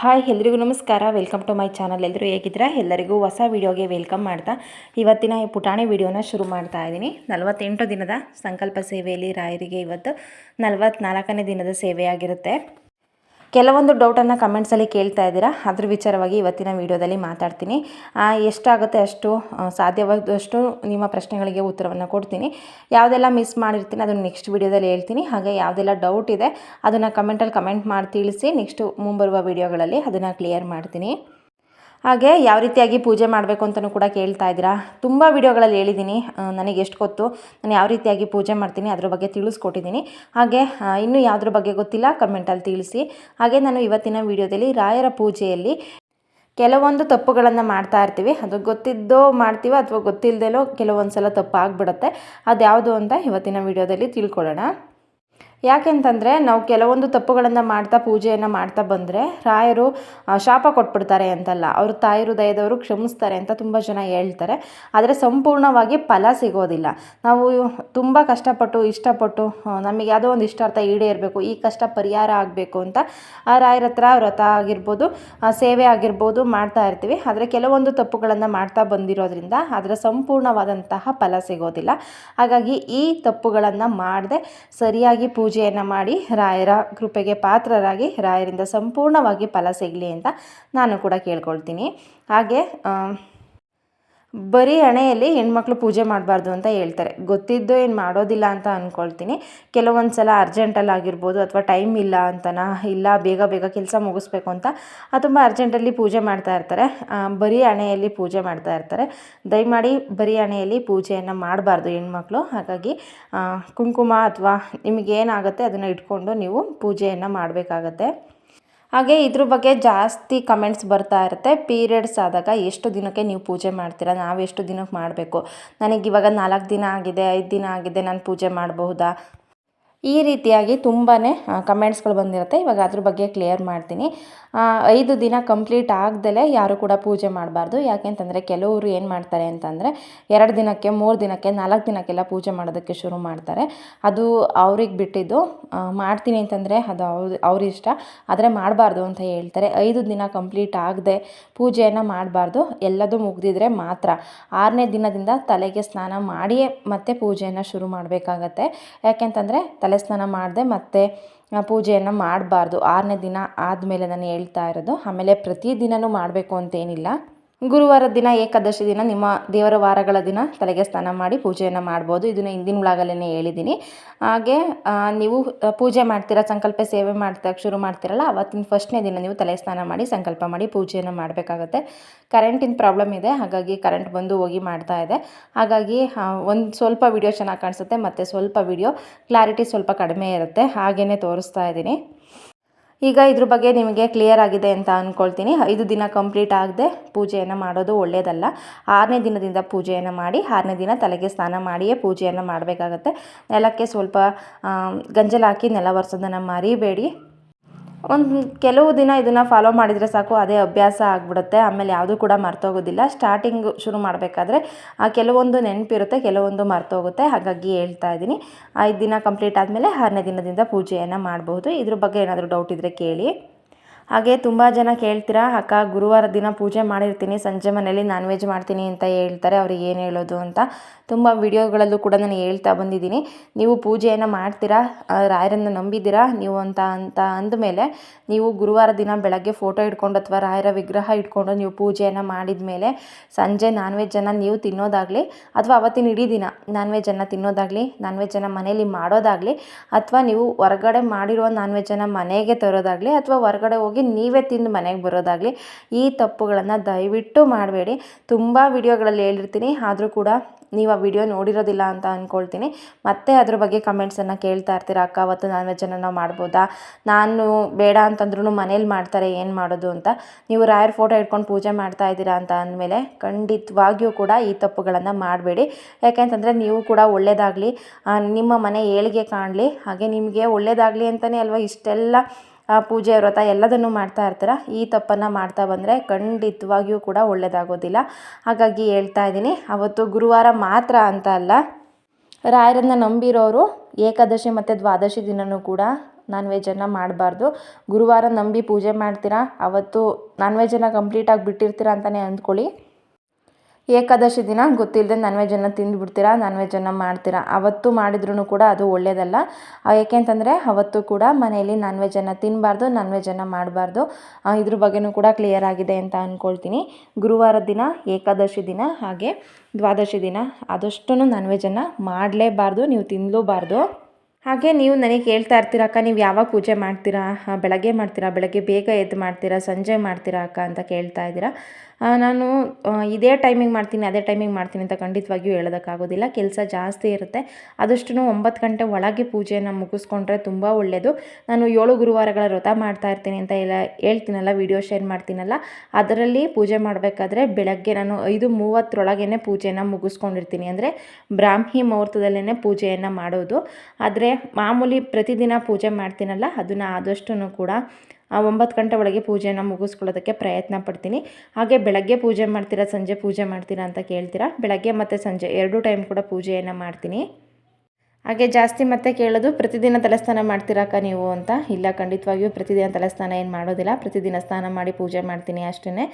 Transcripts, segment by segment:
Hi, ಎಲ್ರಿಗೂ ನಮಸ್ಕಾರ. Welcome to my channel. ಎಲ್ಲರೂ ಹೇಗಿದ್ದೀರಾ? ಎಲ್ಲರಿಗೂ ಹೊಸ ವೀಡಿಯೋಗೆ ವೆಲ್ಕಮ್ ಮಾಡ್ತಾ ಇವತ್ತಿನ ಈ ಪುಟಾಣಿ ವಿಡಿಯೋನ ಶುರು ಮಾಡ್ತಾ ಇದ್ದೀನಿ. ನಲವತ್ತೆಂಟು ದಿನದ ಸಂಕಲ್ಪ ಸೇವೆಯಲ್ಲಿ ರಾಯರಿಗೆ ಇವತ್ತು ನಲವತ್ನಾಲ್ಕನೇ ದಿನದ ಸೇವೆಯಾಗಿರುತ್ತೆ. ಕೆಲವೊಂದು ಡೌಟನ್ನು ಕಮೆಂಟ್ಸಲ್ಲಿ ಕೇಳ್ತಾ ಇದ್ದೀರಾ, ಅದ್ರ ವಿಚಾರವಾಗಿ ಇವತ್ತಿನ ವಿಡಿಯೋದಲ್ಲಿ ಮಾತಾಡ್ತೀನಿ. ಎಷ್ಟಾಗುತ್ತೆ ಅಷ್ಟು ಸಾಧ್ಯವಾದಷ್ಟು ನಿಮ್ಮ ಪ್ರಶ್ನೆಗಳಿಗೆ ಉತ್ತರವನ್ನು ಕೊಡ್ತೀನಿ. ಯಾವುದೆಲ್ಲ ಮಿಸ್ ಮಾಡಿರ್ತೀನಿ ಅದನ್ನು ನೆಕ್ಸ್ಟ್ ವಿಡಿಯೋದಲ್ಲಿ ಹೇಳ್ತೀನಿ. ಹಾಗೆ ಯಾವುದೆಲ್ಲ ಡೌಟ್ ಇದೆ ಅದನ್ನು ಕಮೆಂಟಲ್ಲಿ ಕಮೆಂಟ್ ಮಾಡಿ ತಿಳಿಸಿ, ನೆಕ್ಸ್ಟು ಮುಂಬರುವ ವಿಡಿಯೋಗಳಲ್ಲಿ ಅದನ್ನು ಕ್ಲಿಯರ್ ಮಾಡ್ತೀನಿ. ಹಾಗೆ ಯಾವ ರೀತಿಯಾಗಿ ಪೂಜೆ ಮಾಡಬೇಕು ಅಂತಲೂ ಕೂಡ ಕೇಳ್ತಾ ಇದ್ದೀರಾ. ತುಂಬ ವಿಡಿಯೋಗಳಲ್ಲಿ ಹೇಳಿದ್ದೀನಿ. ನನಗೆ ಎಷ್ಟು ಗೊತ್ತು, ನಾನು ಯಾವ ರೀತಿಯಾಗಿ ಪೂಜೆ ಮಾಡ್ತೀನಿ, ಅದ್ರ ಬಗ್ಗೆ ತಿಳಿಸ್ಕೊಟ್ಟಿದ್ದೀನಿ. ಹಾಗೆ ಇನ್ನೂ ಯಾವುದ್ರ ಬಗ್ಗೆ ಗೊತ್ತಿಲ್ಲ, ಕಮೆಂಟಲ್ಲಿ ತಿಳಿಸಿ. ಹಾಗೆ ನಾನು ಇವತ್ತಿನ ವಿಡಿಯೋದಲ್ಲಿ ರಾಯರ ಪೂಜೆಯಲ್ಲಿ ಕೆಲವೊಂದು ತಪ್ಪುಗಳನ್ನು ಮಾಡ್ತಾ ಇರ್ತೀವಿ. ಅದು ಗೊತ್ತಿದ್ದೋ ಮಾಡ್ತೀವಿ ಅಥವಾ ಗೊತ್ತಿಲ್ಲದೇಲೋ ಕೆಲವೊಂದು ಸಲ ತಪ್ಪು ಆಗಿಬಿಡುತ್ತೆ ಅದು ಯಾವುದು ಅಂತ ಇವತ್ತಿನ ವಿಡಿಯೋದಲ್ಲಿ ತಿಳ್ಕೊಳ್ಳೋಣ. ಯಾಕೆಂತಂದರೆ ನಾವು ಕೆಲವೊಂದು ತಪ್ಪುಗಳನ್ನು ಮಾಡ್ತಾ, ಪೂಜೆಯನ್ನು ಮಾಡ್ತಾ ಬಂದರೆ ರಾಯರು ಶಾಪ ಕೊಟ್ಬಿಡ್ತಾರೆ ಅಂತಲ್ಲ. ಅವರು ತಾಯಿ ಹೃದಯದವರು ಕ್ಷಮಿಸ್ತಾರೆ ಅಂತ ತುಂಬ ಜನ ಹೇಳ್ತಾರೆ. ಆದರೆ ಸಂಪೂರ್ಣವಾಗಿ ಫಲ ಸಿಗೋದಿಲ್ಲ. ನಾವು ತುಂಬ ಕಷ್ಟಪಟ್ಟು, ಇಷ್ಟಪಟ್ಟು ನಮಗೆ ಯಾವುದೋ ಒಂದು ಇಷ್ಟಾರ್ಥ ಈಡೇರಬೇಕು ಈ ಕಷ್ಟ ಪರಿಹಾರ ಆಗಬೇಕು ಅಂತ ಆ ರಾಯರ ಹತ್ರ ವ್ರತ ಆಗಿರ್ಬೋದು ಸೇವೆ ಆಗಿರ್ಬೋದು ಮಾಡ್ತಾ ಇರ್ತೀವಿ. ಆದರೆ ಕೆಲವೊಂದು ತಪ್ಪುಗಳನ್ನು ಮಾಡ್ತಾ ಬಂದಿರೋದ್ರಿಂದ ಅದರ ಸಂಪೂರ್ಣವಾದಂತಹ ಫಲ ಸಿಗೋದಿಲ್ಲ. ಹಾಗಾಗಿ ಈ ತಪ್ಪುಗಳನ್ನು ಮಾಡದೆ ಸರಿಯಾಗಿ ಪೂಜೆಯನ್ನು ಮಾಡಿ ರಾಯರ ಕೃಪೆಗೆ ಪಾತ್ರರಾಗಿ ರಾಯರಿಂದ ಸಂಪೂರ್ಣವಾಗಿ ಫಲ ಸಿಗಲಿ ಅಂತ ನಾನು ಕೂಡ ಕೇಳ್ಕೊಳ್ತೀನಿ. ಹಾಗೆ ಬರೀ ಹಣೆಯಲ್ಲಿ ಹೆಣ್ಮಕ್ಳು ಪೂಜೆ ಮಾಡಬಾರ್ದು ಅಂತ ಹೇಳ್ತಾರೆ. ಗೊತ್ತಿದ್ದು ಏನು ಮಾಡೋದಿಲ್ಲ ಅಂತ ಅಂದ್ಕೊಳ್ತೀನಿ ಕೆಲವೊಂದು ಸಲ ಅರ್ಜೆಂಟಲ್ಲಿ ಆಗಿರ್ಬೋದು ಅಥವಾ ಟೈಮ್ ಇಲ್ಲ ಅಂತನಾ, ಇಲ್ಲ ಬೇಗ ಬೇಗ ಕೆಲಸ ಮುಗಿಸ್ಬೇಕು ಅಂತ ತುಂಬ ಅರ್ಜೆಂಟಲ್ಲಿ ಪೂಜೆ ಮಾಡ್ತಾ ಇರ್ತಾರೆ. ಬರೀ ಹಣೆಯಲ್ಲಿ ಪೂಜೆ ಮಾಡ್ತಾ ಇರ್ತಾರೆ. ದಯಮಾಡಿ ಬರೀ ಹಣೆಯಲ್ಲಿ ಪೂಜೆಯನ್ನು ಮಾಡಬಾರ್ದು ಹೆಣ್ಮಕ್ಳು. ಹಾಗಾಗಿ ಕುಂಕುಮ ಅಥವಾ ನಿಮಗೇನಾಗುತ್ತೆ ಅದನ್ನು ಇಟ್ಕೊಂಡು ನೀವು ಪೂಜೆಯನ್ನು ಮಾಡಬೇಕಾಗತ್ತೆ. ಹಾಗೆ ಇದ್ರ ಬಗ್ಗೆ ಜಾಸ್ತಿ ಕಮೆಂಟ್ಸ್ ಬರ್ತಾ ಇರುತ್ತೆ. ಪೀರಿಯಡ್ಸ್ ಆದಾಗ ಎಷ್ಟು ದಿನಕ್ಕೆ ನೀವು ಪೂಜೆ ಮಾಡ್ತೀರಾ? ನಾವು ಎಷ್ಟು ದಿನಕ್ಕೆ ಮಾಡಬೇಕು? ನನಗೆ ಇವಾಗ ನಾಲ್ಕು ದಿನ ಆಗಿದೆ, ಐದು ದಿನ ಆಗಿದೆ, ನಾನು ಪೂಜೆ ಮಾಡಬಹುದಾ? ಈ ರೀತಿಯಾಗಿ ತುಂಬಾ ಕಮೆಂಟ್ಸ್ಗಳು ಬಂದಿರುತ್ತೆ. ಇವಾಗ ಅದ್ರ ಬಗ್ಗೆ ಕ್ಲಿಯರ್ ಮಾಡ್ತೀನಿ. ಐದು ದಿನ ಕಂಪ್ಲೀಟ್ ಆಗ್ದಲೇ ಯಾರು ಕೂಡ ಪೂಜೆ ಮಾಡಬಾರ್ದು. ಯಾಕೆಂತಂದರೆ ಕೆಲವರು ಏನು ಮಾಡ್ತಾರೆ ಅಂತಂದರೆ, ಎರಡು ದಿನಕ್ಕೆ, ಮೂರು ದಿನಕ್ಕೆ, ನಾಲ್ಕು ದಿನಕ್ಕೆಲ್ಲ ಪೂಜೆ ಮಾಡೋದಕ್ಕೆ ಶುರು ಮಾಡ್ತಾರೆ. ಅದು ಅವ್ರಿಗೆ ಬಿಟ್ಟಿದ್ದು. ಮಾಡ್ತೀನಿ ಅಂತಂದರೆ ಅದು ಅವ್ರ ಅವ್ರ ಇಷ್ಟ. ಆದರೆ ಮಾಡಬಾರ್ದು ಅಂತ ಹೇಳ್ತಾರೆ. ಐದು ದಿನ ಕಂಪ್ಲೀಟ್ ಆಗದೆ ಪೂಜೆಯನ್ನು ಮಾಡಬಾರ್ದು. ಎಲ್ಲದೂ ಮುಗ್ದಿದ್ರೆ ಮಾತ್ರ. ಆರನೇ ದಿನದಿಂದ ತಲೆಗೆ ಸ್ನಾನ ಮಾಡಿಯೇ ಮತ್ತೆ ಪೂಜೆಯನ್ನು ಶುರು ಮಾಡಬೇಕಾಗತ್ತೆ. ಯಾಕೆಂತಂದರೆ ತಲೆ ಸ್ನಾನ ಮಾಡದೆ ಮತ್ತೆ ಪೂಜೆಯನ್ನು ಮಾಡಬಾರ್ದು. ಆರನೇ ದಿನ ಆದಮೇಲೆ ನಾನು ಹೇಳ್ತಾ ಇರೋದು, ಆಮೇಲೆ ಪ್ರತಿದಿನವೂ ಮಾಡಬೇಕು ಅಂತೇನಿಲ್ಲ ಗುರುವಾರದ ದಿನ, ಏಕಾದಶಿ ದಿನ, ನಿಮ್ಮ ದೇವರ ವಾರಗಳ ದಿನ ತಲೆಗೆ ಸ್ನಾನ ಮಾಡಿ ಪೂಜೆಯನ್ನು ಮಾಡ್ಬೋದು. ಇದನ್ನು ಹಿಂದಿನ ಒಳಗಲೇ ಹೇಳಿದ್ದೀನಿ. ಹಾಗೆ ನೀವು ಪೂಜೆ ಮಾಡ್ತೀರಾ, ಸಂಕಲ್ಪ ಸೇವೆ ಮಾಡ್ತಾ, ಶುರು ಮಾಡ್ತೀರಲ್ಲ, ಅವತ್ತಿನ ಫಸ್ಟ್ನೇ ದಿನ ನೀವು ತಲೆ ಸ್ನಾನ ಮಾಡಿ, ಸಂಕಲ್ಪ ಮಾಡಿ ಪೂಜೆಯನ್ನು ಮಾಡಬೇಕಾಗತ್ತೆ. ಕರೆಂಟಿನ ಪ್ರಾಬ್ಲಮ್ ಇದೆ, ಹಾಗಾಗಿ ಕರೆಂಟ್ ಬಂದು ಹೋಗಿ ಮಾಡ್ತಾ ಇದೆ. ಹಾಗಾಗಿ ಒಂದು ಸ್ವಲ್ಪ ವಿಡಿಯೋ ಚೆನ್ನಾಗಿ ಕಾಣಿಸುತ್ತೆ, ಮತ್ತು ಸ್ವಲ್ಪ ವಿಡಿಯೋ ಕ್ಲಾರಿಟಿ ಸ್ವಲ್ಪ ಕಡಿಮೆ ಇರುತ್ತೆ. ಹಾಗೇ ತೋರಿಸ್ತಾ ಇದ್ದೀನಿ. ಈಗ ಇದ್ರ ಬಗ್ಗೆ ನಿಮಗೆ ಕ್ಲಿಯರ್ ಆಗಿದೆ ಅಂತ ಅಂದ್ಕೊಳ್ತೀನಿ ಐದು ದಿನ ಕಂಪ್ಲೀಟ್ ಆಗದೆ ಪೂಜೆಯನ್ನು ಮಾಡೋದು ಒಳ್ಳೆಯದಲ್ಲ ಆರನೇ ದಿನದಿಂದ ಪೂಜೆಯನ್ನು ಮಾಡಿ, ಆರನೇ ದಿನ ತಲೆಗೆ ಸ್ನಾನ ಮಾಡಿಯೇ ಪೂಜೆಯನ್ನು ಮಾಡಬೇಕಾಗತ್ತೆ. ನೆಲಕ್ಕೆ ಸ್ವಲ್ಪ ಗಂಜಲ ಹಾಕಿ ನೆಲ ಒರೆಸೋದನ್ನು ಮರಿಬೇಡಿ. ಒಂದು ಕೆಲವು ದಿನ ಇದನ್ನು ಫಾಲೋ ಮಾಡಿದರೆ ಸಾಕು, ಅದೇ ಅಭ್ಯಾಸ ಆಗಿಬಿಡುತ್ತೆ, ಆಮೇಲೆ ಯಾವುದೂ ಕೂಡ ಮರ್ತೋಗೋದಿಲ್ಲ. ಸ್ಟಾರ್ಟಿಂಗ್ ಶುರು ಮಾಡಬೇಕಾದ್ರೆ ಆ ಕೆಲವೊಂದು ನೆನಪಿರುತ್ತೆ, ಕೆಲವೊಂದು ಮರ್ತೋಗುತ್ತೆ, ಹಾಗಾಗಿ ಹೇಳ್ತಾ ಇದ್ದೀನಿ. ಐದು ದಿನ ಕಂಪ್ಲೀಟ್ ಆದಮೇಲೆ ಆರನೇ ದಿನದಿಂದ ಪೂಜೆಯನ್ನು ಮಾಡಬಹುದು. ಇದ್ರ ಬಗ್ಗೆ ಏನಾದರೂ ಡೌಟ್ ಇದ್ದರೆ ಕೇಳಿ. ಹಾಗೆ ತುಂಬ ಜನ ಕೇಳ್ತೀರಾ, ಅಕ್ಕ, ಗುರುವಾರ ದಿನ ಪೂಜೆ ಮಾಡಿರ್ತೀನಿ, ಸಂಜೆ ಮನೆಯಲ್ಲಿ ನಾನ್ ವೆಜ್ ಮಾಡ್ತೀನಿ ಅಂತ ಹೇಳ್ತಾರೆ, ಅವ್ರಿಗೆ ಏನು ಹೇಳೋದು ಅಂತ. ತುಂಬ ವಿಡಿಯೋಗಳಲ್ಲೂ ಕೂಡ ನಾನು ಹೇಳ್ತಾ ಬಂದಿದ್ದೀನಿ. ನೀವು ಪೂಜೆಯನ್ನು ಮಾಡ್ತೀರಾ ರಾಯರನ್ನು ನಂಬಿದ್ದೀರಾ, ನೀವು ಅಂತ ಅಂತ ಅಂದಮೇಲೆ ನೀವು ಗುರುವಾರ ದಿನ ಬೆಳಗ್ಗೆ ಫೋಟೋ ಇಟ್ಕೊಂಡು ಅಥವಾ ರಾಯರ ವಿಗ್ರಹ ಇಟ್ಕೊಂಡು ನೀವು ಪೂಜೆಯನ್ನು ಮಾಡಿದ ಮೇಲೆ ಸಂಜೆ ನಾನ್ ವೆಜ್ಜನ್ನು ನೀವು ತಿನ್ನೋದಾಗಲಿ ಅಥವಾ ಅವತ್ತಿನ ಇಡೀ ದಿನ ನಾನ್ ವೆಜ್ಜನ್ನು ತಿನ್ನೋದಾಗಲಿ ನಾನ್ ವೆಜ್ಜನ್ನು ಮನೆಯಲ್ಲಿ ಮಾಡೋದಾಗಲಿ ಅಥವಾ ನೀವು ಹೊರಗಡೆ ಮಾಡಿರುವ ನಾನ್ ವೆಜ್ಜನ್ನು ಮನೆಗೆ ತರೋದಾಗಲಿ ಅಥವಾ ಹೊರಗಡೆ ಹೋಗಿ ನೀವೇ ತಿಂದು ಮನೆಗೆ ಬರೋದಾಗಲಿ ಈ ತಪ್ಪುಗಳನ್ನು ದಯವಿಟ್ಟು ಮಾಡಬೇಡಿ. ತುಂಬ ವಿಡಿಯೋಗಳಲ್ಲಿ ಹೇಳಿರ್ತೀನಿ, ಆದರೂ ಕೂಡ ನೀವು ಆ ವಿಡಿಯೋ ನೋಡಿರೋದಿಲ್ಲ ಅಂತ ಅಂದ್ಕೊಳ್ತೀನಿ ಮತ್ತೆ ಅದ್ರ ಬಗ್ಗೆ ಕಮೆಂಟ್ಸನ್ನು ಕೇಳ್ತಾ ಇರ್ತೀರ? ಅಕ್ಕ, ಅವತ್ತು ನಾನ್ ವೆಜ್ಜನ್ನು ನಾವು ಮಾಡ್ಬೋದಾ? ನಾನು ಬೇಡ ಅಂತಂದ್ರೂ ಮನೇಲಿ ಮಾಡ್ತಾರೆ, ಏನು ಮಾಡೋದು ಅಂತ. ನೀವು ರಾಯರ್ ಫೋಟೋ ಇಟ್ಕೊಂಡು ಪೂಜೆ ಮಾಡ್ತಾ ಇದ್ದೀರಾ ಅಂತ ಅಂದಮೇಲೆ ಖಂಡಿತವಾಗಿಯೂ ಕೂಡ ಈ ತಪ್ಪುಗಳನ್ನು ಮಾಡಬೇಡಿ. ಯಾಕೆಂತಂದರೆ ನೀವು ಕೂಡ ಒಳ್ಳೆಯದಾಗಲಿ ನಿಮ್ಮ ಮನೆ ಏಳಿಗೆ ಕಾಣಲಿ, ಹಾಗೆ ನಿಮಗೆ ಒಳ್ಳೆಯದಾಗಲಿ ಅಂತಲೇ ಅಲ್ವಾ? ಇಷ್ಟೆಲ್ಲ ಪೂಜೆ, ವ್ರತ ಎಲ್ಲದನ್ನು ಮಾಡ್ತಾ ಇರ್ತೀರ? ಈ ತಪ್ಪನ್ನು ಮಾಡ್ತಾ ಬಂದರೆ ಖಂಡಿತವಾಗಿಯೂ ಕೂಡ ಒಳ್ಳೆಯದಾಗೋದಿಲ್ಲ ಹಾಗಾಗಿ ಹೇಳ್ತಾ ಇದ್ದೀನಿ, ಅವತ್ತು ಗುರುವಾರ ಮಾತ್ರ ಅಂತ ಅಲ್ಲ, ರಾಯರನ್ನು ನಂಬಿರೋರು ಏಕಾದಶಿ ಮತ್ತು ದ್ವಾದಶಿ ದಿನವೂ ಕೂಡ ನಾನ್ ವೆಜ್ಜನ್ನು ಮಾಡಬಾರ್ದು. ಗುರುವಾರ ನಂಬಿ ಪೂಜೆ ಮಾಡ್ತೀರಾ? ಅವತ್ತು ನಾನ್ ವೆಜ್ಜನ್ನು ಕಂಪ್ಲೀಟಾಗಿ ಬಿಟ್ಟಿರ್ತೀರಾ ಅಂತಲೇ ಅಂದ್ಕೊಳ್ಳಿ. ಏಕಾದಶಿ ದಿನ ಗೊತ್ತಿಲ್ಲದೆ ನಾನ್ ವೆಜ್ಜನ್ನು ತಿಂದುಬಿಡ್ತೀರಾ ನಾನ್ ವೆಜ್ಜನ್ನು ಮಾಡ್ತೀರಾ? ಅವತ್ತು ಮಾಡಿದ್ರೂ ಕೂಡ ಅದು ಒಳ್ಳೆಯದಲ್ಲ ಏಕೆಂತಂದರೆ ಅವತ್ತು ಕೂಡ ಮನೆಯಲ್ಲಿ ನಾನ್ ವೆಜ್ಜನ್ನು ತಿನ್ನಬಾರ್ದು ನಾನ್ ವೆಜ್ಜನ್ನು ಮಾಡಬಾರ್ದು. ಇದ್ರ ಬಗ್ಗೆಯೂ ಕೂಡ ಕ್ಲಿಯರ್ ಆಗಿದೆ ಅಂತ ಅಂದ್ಕೊಳ್ತೀನಿ ಗುರುವಾರ ದಿನ, ಏಕಾದಶಿ ದಿನ, ಹಾಗೆ ದ್ವಾದಶಿ ದಿನ ಆದಷ್ಟು ನಾನ್ ವೆಜ್ಜನ್ನು ಮಾಡಲೇಬಾರ್ದು, ನೀವು ತಿನ್ನಲೂಬಾರ್ದು ಹಾಗೆ ನೀವು ನನಗೆ ಹೇಳ್ತಾ ಇರ್ತೀರ, ಅಕ್ಕ, ನೀವು ಯಾವಾಗ ಪೂಜೆ ಮಾಡ್ತೀರಾ? ಬೆಳಗ್ಗೆ ಮಾಡ್ತೀರಾ? ಬೆಳಗ್ಗೆ ಬೇಗ ಎದ್ದು ಮಾಡ್ತೀರಾ? ಸಂಜೆ ಮಾಡ್ತೀರಾ, ಅಕ್ಕ? ಅಂತ ಕೇಳ್ತಾ ಇದ್ದೀರಾ. ನಾನು ಇದೇ ಟೈಮಿಂಗ್ ಮಾಡ್ತೀನಿ, ಅದೇ ಟೈಮಿಂಗ್ ಮಾಡ್ತೀನಿ ಅಂತ ಖಂಡಿತವಾಗಿಯೂ ಹೇಳೋದಕ್ಕಾಗೋದಿಲ್ಲ. ಕೆಲಸ ಜಾಸ್ತಿ ಇರುತ್ತೆ. ಆದಷ್ಟು ಒಂಬತ್ತು ಗಂಟೆ ಒಳಗೆ ಪೂಜೆಯನ್ನು ಮುಗಿಸ್ಕೊಂಡ್ರೆ ತುಂಬ ಒಳ್ಳೆಯದು ನಾನು ಏಳು ಗುರುವಾರಗಳ ವ್ರತ ಮಾಡ್ತಾ ಇರ್ತೀನಿ ಅಂತ ಎಲ್ಲ ಹೇಳ್ತೀನಲ್ಲ, ವಿಡಿಯೋ ಶೇರ್ ಮಾಡ್ತೀನಲ್ಲ, ಅದರಲ್ಲಿ ಪೂಜೆ ಮಾಡಬೇಕಾದ್ರೆ ಬೆಳಗ್ಗೆ ನಾನು ಐದು ಮೂವತ್ತರೊಳಗೇ ಪೂಜೆಯನ್ನು ಮುಗಿಸ್ಕೊಂಡಿರ್ತೀನಿ. ಅಂದರೆ ಬ್ರಾಹ್ಮಿ ಮುಹೂರ್ತದಲ್ಲೇ ಪೂಜೆಯನ್ನು ಮಾಡೋದು. ಆದರೆ ಮಾಮೂಲಿ ಪ್ರತಿದಿನ ಪೂಜೆ ಮಾಡ್ತೀನಲ್ಲ, ಅದನ್ನು ಆದಷ್ಟು ಕೂಡ ಒಂಬತ್ತು ಗಂಟೆ ಒಳಗೆ ಪೂಜೆಯನ್ನು ಮುಗಿಸ್ಕೊಳ್ಳೋದಕ್ಕೆ ಪ್ರಯತ್ನ ಪಡ್ತೀನಿ. ಹಾಗೆ ಬೆಳಗ್ಗೆ ಪೂಜೆ ಮಾಡ್ತೀರಾ, ಸಂಜೆ ಪೂಜೆ ಮಾಡ್ತೀರಾ ಅಂತ ಕೇಳ್ತೀರಾ? ಬೆಳಗ್ಗೆ ಮತ್ತು ಸಂಜೆ ಎರಡು ಟೈಮ್ ಕೂಡ ಪೂಜೆಯನ್ನು ಮಾಡ್ತೀನಿ. ಹಾಗೆ ಜಾಸ್ತಿ ಮತ್ತೆ ಕೇಳೋದು, ಪ್ರತಿದಿನ ತಲೆಸ್ನಾನ ಮಾಡ್ತೀರಾಕ ನೀವು ಅಂತ? ಇಲ್ಲ, ಖಂಡಿತವಾಗಿಯೂ ಪ್ರತಿದಿನ ತಲೆಸ್ನಾನ ಏನು ಮಾಡೋದಿಲ್ಲ. ಪ್ರತಿದಿನ ಸ್ನಾನ ಮಾಡಿ ಪೂಜೆ ಮಾಡ್ತೀನಿ ಅಷ್ಟೇ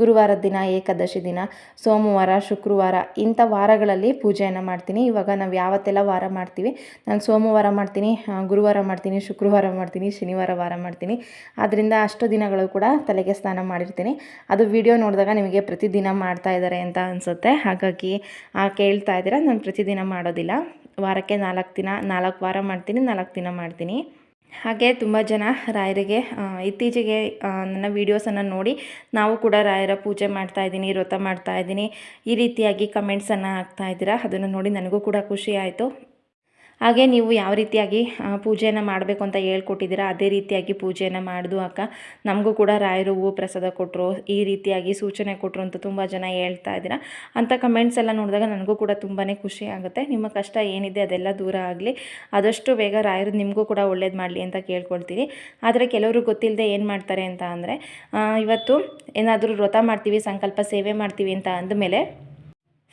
ಗುರುವಾರದ ದಿನ, ಏಕಾದಶಿ ದಿನ, ಸೋಮವಾರ, ಶುಕ್ರವಾರ ಇಂಥ ವಾರಗಳಲ್ಲಿ ಪೂಜೆಯನ್ನು ಮಾಡ್ತೀನಿ. ಇವಾಗ ನಾವು ಯಾವತ್ತೆಲ್ಲ ವಾರ ಮಾಡ್ತೀವಿ? ನಾನು ಸೋಮವಾರ ಮಾಡ್ತೀನಿ ಗುರುವಾರ ಮಾಡ್ತೀನಿ, ಶುಕ್ರವಾರ ಮಾಡ್ತೀನಿ, ಶನಿವಾರ ವಾರ ಮಾಡ್ತೀನಿ. ಆದ್ದರಿಂದ ಅಷ್ಟು ದಿನಗಳು ಕೂಡ ತಲೆಗೆ ಸ್ನಾನ ಮಾಡಿರ್ತೀನಿ. ಅದು ವಿಡಿಯೋ ನೋಡಿದಾಗ ನಿಮಗೆ ಪ್ರತಿದಿನ ಮಾಡ್ತಾ ಇದ್ದಾರೆ ಅಂತ ಅನಿಸುತ್ತೆ. ಹಾಗಾಗಿ ಕೇಳ್ತಾ ಇದ್ದೀರಾ? ನಾನು ಪ್ರತಿದಿನ ಮಾಡೋದಿಲ್ಲ. ವಾರಕ್ಕೆ ನಾಲ್ಕು ದಿನ, ನಾಲ್ಕು ವಾರ ಮಾಡ್ತೀನಿ, ನಾಲ್ಕು ದಿನ ಮಾಡ್ತೀನಿ. ಹಾಗೆ ತುಂಬ ಜನ ರಾಯರಿಗೆ ಇತ್ತೀಚೆಗೆ ನನ್ನ ವೀಡಿಯೋಸನ್ನು ನೋಡಿ ನಾವು ಕೂಡ ರಾಯರ ಪೂಜೆ ಮಾಡ್ತಾ ಇದ್ದೀನಿ, ವ್ರತ ಮಾಡ್ತಾ ಇದ್ದೀನಿ. ಈ ರೀತಿಯಾಗಿ ಕಮೆಂಟ್ಸನ್ನು ಹಾಕ್ತಾ ಇದ್ದೀರಾ, ಅದನ್ನು ನೋಡಿ ನನಗೂ ಕೂಡ ಖುಷಿ ಆಯಿತು. ಹಾಗೆ ನೀವು ಯಾವ ರೀತಿಯಾಗಿ ಪೂಜೆಯನ್ನು ಮಾಡಬೇಕು ಅಂತ ಹೇಳ್ಕೊಟ್ಟಿದ್ದೀರಾ, ಅದೇ ರೀತಿಯಾಗಿ ಪೂಜೆಯನ್ನು ಮಾಡಿದು ಅಕ್ಕ. ನಮಗೂ ಕೂಡ ರಾಯರು ಹೂವು ಪ್ರಸಾದ ಕೊಟ್ಟರು ಈ ರೀತಿಯಾಗಿ ಸೂಚನೆ ಕೊಟ್ಟರು ಅಂತ ತುಂಬ ಜನ ಹೇಳ್ತಾ ಇದ್ದೀರಾ. ಅಂಥ ಕಮೆಂಟ್ಸ್ ಎಲ್ಲ ನೋಡಿದಾಗ ನನಗೂ ಕೂಡ ತುಂಬಾ ಖುಷಿ ಆಗುತ್ತೆ. ನಿಮ್ಮ ಕಷ್ಟ ಏನಿದೆ ಅದೆಲ್ಲ ದೂರ ಆಗಲಿ. ಆದಷ್ಟು ಬೇಗ ರಾಯರು ನಿಮಗೂ ಕೂಡ ಒಳ್ಳೇದು ಮಾಡಲಿ ಅಂತ ಕೇಳ್ಕೊಳ್ತೀನಿ ಆದರೆ ಕೆಲವರು ಗೊತ್ತಿಲ್ಲದೆ ಏನು ಮಾಡ್ತಾರೆ ಅಂತ ಅಂದರೆ ಇವತ್ತು ಏನಾದರೂ ವ್ರತ ಮಾಡ್ತೀವಿ, ಸಂಕಲ್ಪ ಸೇವೆ ಮಾಡ್ತೀವಿ ಅಂತ ಅಂದಮೇಲೆ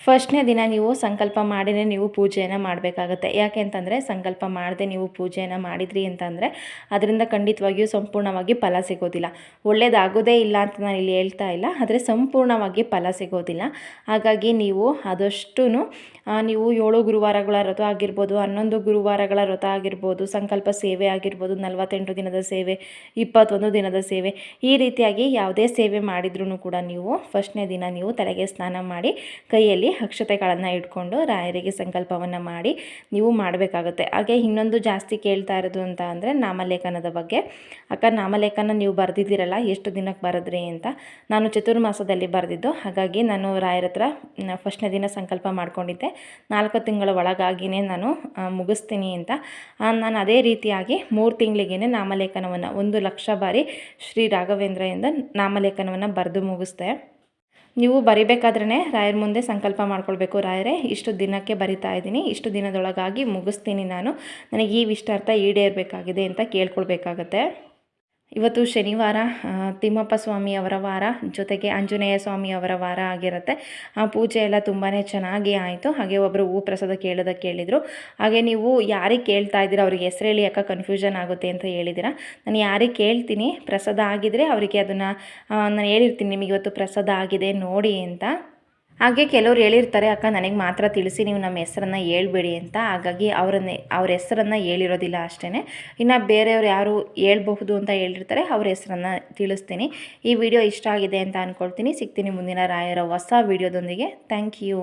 ಫಸ್ಟ್ನೇ ದಿನ ನೀವು ಸಂಕಲ್ಪ ಮಾಡಿನೇ ನೀವು ಪೂಜೆಯನ್ನು ಮಾಡಬೇಕಾಗತ್ತೆ. ಯಾಕೆ ಅಂತಂದರೆ ಸಂಕಲ್ಪ ಮಾಡದೆ ನೀವು ಪೂಜೆಯನ್ನು ಮಾಡಿದ್ರಿ ಅಂತಂದರೆ ಅದರಿಂದ ಖಂಡಿತವಾಗಿಯೂ ಸಂಪೂರ್ಣವಾಗಿ ಫಲ ಸಿಗೋದಿಲ್ಲ. ಒಳ್ಳೇದಾಗೋದೇ ಇಲ್ಲ ಅಂತ ನಾನು ಇಲ್ಲಿ ಹೇಳ್ತಾ ಇಲ್ಲ, ಆದರೆ ಸಂಪೂರ್ಣವಾಗಿ ಫಲ ಸಿಗೋದಿಲ್ಲ. ಹಾಗಾಗಿ ನೀವು ಆದಷ್ಟು ನೀವು ಏಳು ಗುರುವಾರಗಳ ವ್ರತ ಆಗಿರ್ಬೋದು, ಹನ್ನೊಂದು ಗುರುವಾರಗಳ ವ್ರತ ಆಗಿರ್ಬೋದು, ಸಂಕಲ್ಪ ಸೇವೆ ಆಗಿರ್ಬೋದು, ನಲವತ್ತೆಂಟು ದಿನದ ಸೇವೆ, ಇಪ್ಪತ್ತೊಂದು ದಿನದ ಸೇವೆ, ಈ ರೀತಿಯಾಗಿ ಯಾವುದೇ ಸೇವೆ ಮಾಡಿದ್ರೂ ಕೂಡ ನೀವು ಫಸ್ಟ್ನೇ ದಿನ ನೀವು ತಲೆಗೆ ಸ್ನಾನ ಮಾಡಿ ಕೈಯಲ್ಲಿ ಅಕ್ಷತೆಗಳನ್ನು ಇಟ್ಕೊಂಡು ರಾಯರಿಗೆ ಸಂಕಲ್ಪವನ್ನು ಮಾಡಿ ನೀವು ಮಾಡಬೇಕಾಗುತ್ತೆ. ಹಾಗೆ ಇನ್ನೊಂದು ಜಾಸ್ತಿ ಕೇಳ್ತಾ ಇರೋದು ಅಂತ ಅಂದರೆ ನಾಮಲೇಖನದ ಬಗ್ಗೆ. ಅಕ್ಕ, ನಾಮಲೇಖನ ನೀವು ಬರೆದಿದ್ದೀರಲ್ಲ, ಎಷ್ಟು ದಿನಕ್ಕೆ ಬರೆದ್ರಿ ಅಂತ. ನಾನು ಚತುರ್ಮಾಸದಲ್ಲಿ ಬರೆದಿದ್ದು, ಹಾಗಾಗಿ ನಾನು ರಾಯರ ಹತ್ರ ಫಸ್ಟ್ನೇ ದಿನ ಸಂಕಲ್ಪ ಮಾಡ್ಕೊಂಡಿದ್ದೆ. ನಾಲ್ಕು ತಿಂಗಳ ಒಳಗಾಗಿಯೇ ನಾನು ಮುಗಿಸ್ತೀನಿ ಅಂತ. ನಾನು ಅದೇ ರೀತಿಯಾಗಿ ಮೂರು ತಿಂಗಳಿಗೇ ನಾಮಲೇಖನವನ್ನು, ಒಂದು ಲಕ್ಷ ಬಾರಿ ಶ್ರೀ ರಾಘವೇಂದ್ರ ಎಂದ ನಾಮಲೇಖನವನ್ನು ಬರೆದು ಮುಗಿಸ್ದೆ. ನೀವು ಬರಿಬೇಕಾದ್ರೆ ರಾಯರ ಮುಂದೆ ಸಂಕಲ್ಪ ಮಾಡ್ಕೊಳ್ಬೇಕು. ರಾಯರೇ, ಇಷ್ಟು ದಿನಕ್ಕೆ ಬರಿತಾ ಇದ್ದೀನಿ. ಇಷ್ಟು ದಿನದೊಳಗಾಗಿ ಮುಗಿಸ್ತೀನಿ ನಾನು. ನನಗೆ ಈ ಇಷ್ಟಾರ್ಥ ಈಡೇರಬೇಕಾಗಿದೆ ಅಂತ ಕೇಳ್ಕೊಳ್ಬೇಕಾಗತ್ತೆ. ಇವತ್ತು ಶನಿವಾರ ತಿಮ್ಮಪ್ಪ ಸ್ವಾಮಿ ಅವರ ವಾರ, ಜೊತೆಗೆ ಆಂಜನೇಯ ಸ್ವಾಮಿ ಅವರ ವಾರ ಆಗಿರುತ್ತೆ. ಆ ಪೂಜೆ ಎಲ್ಲ ತುಂಬಾ ಚೆನ್ನಾಗಿ ಆಯಿತು. ಹಾಗೆ ಒಬ್ಬರು ಹೂ ಪ್ರಸಾದ ಕೇಳೋದಕ್ಕೆ ಕೇಳಿದರು. ಹಾಗೆ ನೀವು ಯಾರಿಗೆ ಕೇಳ್ತಾ ಇದ್ದೀರಾ? ಅವ್ರಿಗೆ ಹೆಸರು ಹೇಳಿ ಯಾಕೆ ಕನ್ಫ್ಯೂಷನ್ ಆಗುತ್ತೆ ಅಂತ ಹೇಳಿದ್ದೀರಾ? ನಾನು ಯಾರಿಗೆ ಕೇಳ್ತೀನಿ, ಪ್ರಸಾದ ಆಗಿದ್ದರೆ ಅವರಿಗೆ ಅದನ್ನು ನಾನು ಹೇಳಿರ್ತೀನಿ ನಿಮಗೆ ಇವತ್ತು ಪ್ರಸಾದ ಆಗಿದೆ ನೋಡಿ ಅಂತ. ಹಾಗೆ ಕೆಲವ್ರು ಹೇಳಿರ್ತಾರೆ, ಅಕ್ಕ, ನನಗೆ ಮಾತ್ರ ತಿಳಿಸಿ, ನೀವು ನಮ್ಮ ಹೆಸರನ್ನು ಹೇಳ್ಬೇಡಿ ಅಂತ. ಹಾಗಾಗಿ ಅವರನ್ನೇ, ಅವ್ರ ಹೆಸರನ್ನು ಹೇಳಿರೋದಿಲ್ಲ ಅಷ್ಟೇ ಇನ್ನು ಬೇರೆಯವ್ರು ಯಾರು ಹೇಳ್ಬಹುದು ಅಂತ ಹೇಳಿರ್ತಾರೆ, ಅವ್ರ ಹೆಸರನ್ನು ತಿಳಿಸ್ತೀನಿ. ಈ ವಿಡಿಯೋ ಇಷ್ಟ ಆಗಿದೆ ಅಂತ ಅಂದ್ಕೊಳ್ತೀನಿ ಸಿಗ್ತೀನಿ ಮುಂದಿನ ರಾಯರ ಹೊಸ ವಿಡಿಯೋದೊಂದಿಗೆ. Thank you.